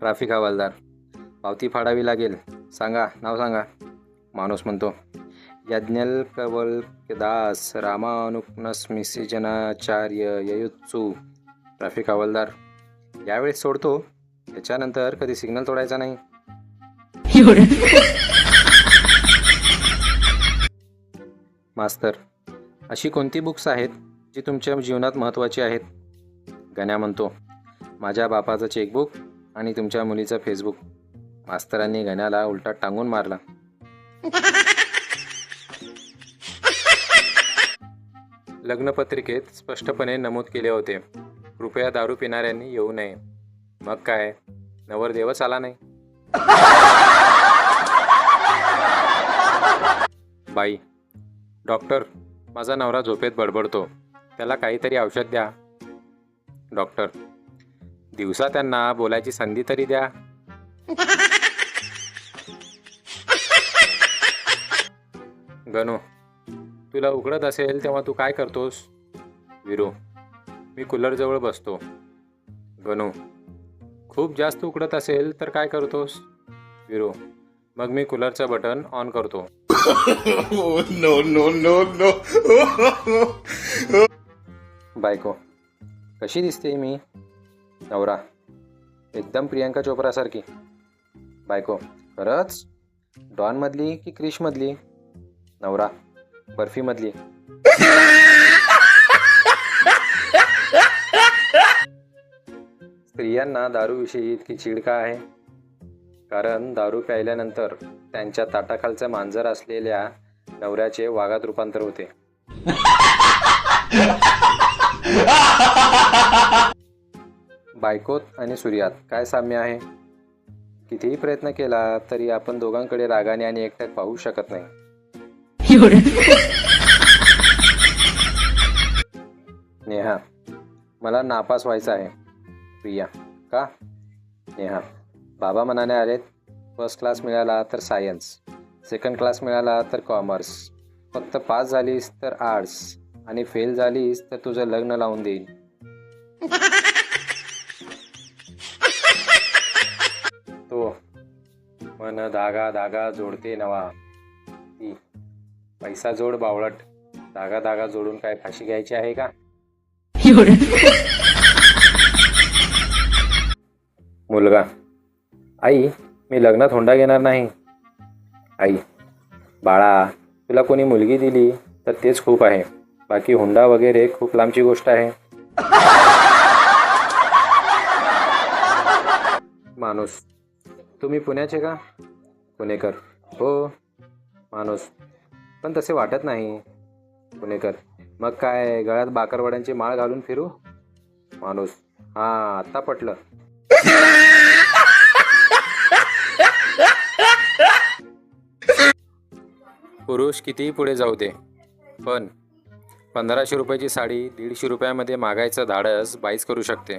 Traffic हवालदार. पावती फाडावी लागेल. सांगा नाव सांगा. माणूस म्हणतो. यज्ञल कवल दास रामानुपनस्मिसिजनाचार्य ययुत्सू. ट्रॅफिक हवालदार. यावेळेस सोडतो. त्याच्यानंतर कधी सिग्नल तोडायचा नाही. मास्तर अशी कोणती बुक्स आहेत जी तुमच्या जीवनात महत्त्वाची आहेत? गण्या म्हणतो. माझ्या बापाचं चेकबुक आणि तुमच्या मुलीचं फेसबुक मास्तरांनी गण्याला उलटा टांगून मारला. लग्नपत्रिकेत स्पष्टपणे नमूद केले होते कृपया दारू पिणाऱ्यांनी येऊ नये. मग काय? नवरदेवच आला नाही. बाई डॉक्टर माझा नवरा झोपेत बडबडतो. त्याला काहीतरी औषध द्या. डॉक्टर दिवसा त्यांना बोलायची संधी तरी द्या. गणू तुला उघडत असेल तेव्हा तू काय करतोस? विरू मी कूलरजवळ बसतो. गणू खूप जास्त उकडत असेल तर काय करतोस? विरू मग मी कूलरचं बटन ऑन करतो. No, no, no, no. बायको कशी दिसते मी? नवरा. एकदम प्रियांका चोप्रासारखी बायको. खरंच? डॉनमधली की क्रिशमधली नवरा. बर्फीमधली स्त्रियांना दारूविषयी इतकी चिडका आहे? कारण दारू प्यायल्यानंतर त्यांच्या ताटाखालचं मांजर असलेल्या नवऱ्याचे वागात रूपांतर होते. बायकोत आणि सूर्यात काय साम्य आहे? कितीही प्रयत्न केला तरी आपण दोघांकडे रागाने आणि एकट्यात पाहू शकत नाही. नेहा मला नापास व्हायचं आहे. प्रिया का? नेहा बाबा मनाने आलेत फर्स्ट क्लास मिळाला तर सायन्स सेकंड क्लास मिळाला तर कॉमर्स फक्त पास झालीस तर आर्ट्स आणि फेल झालीस तर तुझं लग्न लावून देईल धागा धागा जोडते नवा. ती. पैसा जोड बावळट. धागा धागा जोडून काय फाशी घ्यायची आहे का? मुलगा. आई मी लग्नात हुंडा घेणार नाही. आई बाळा तुला कोणी मुलगी दिली तर तेच खूप आहे. बाकी हुंडा वगैरे खूप लांबची गोष्ट आहे. माणूस. तुम्ही पुण्याचे का? पुणेकर. हो माणूस. पण तसे वाटत नाही. पुणेकर. मग काय गळ्यात बाकरवड्यांची माळ घालून फिरू? माणूस. हां आत्ता पटलं. पुरुष कितीही पुढे जाऊ दे पण पंधराशे रुपयाची साडी दीडशे रुपयामध्ये मागायचं धाडस बाईच करू शकते.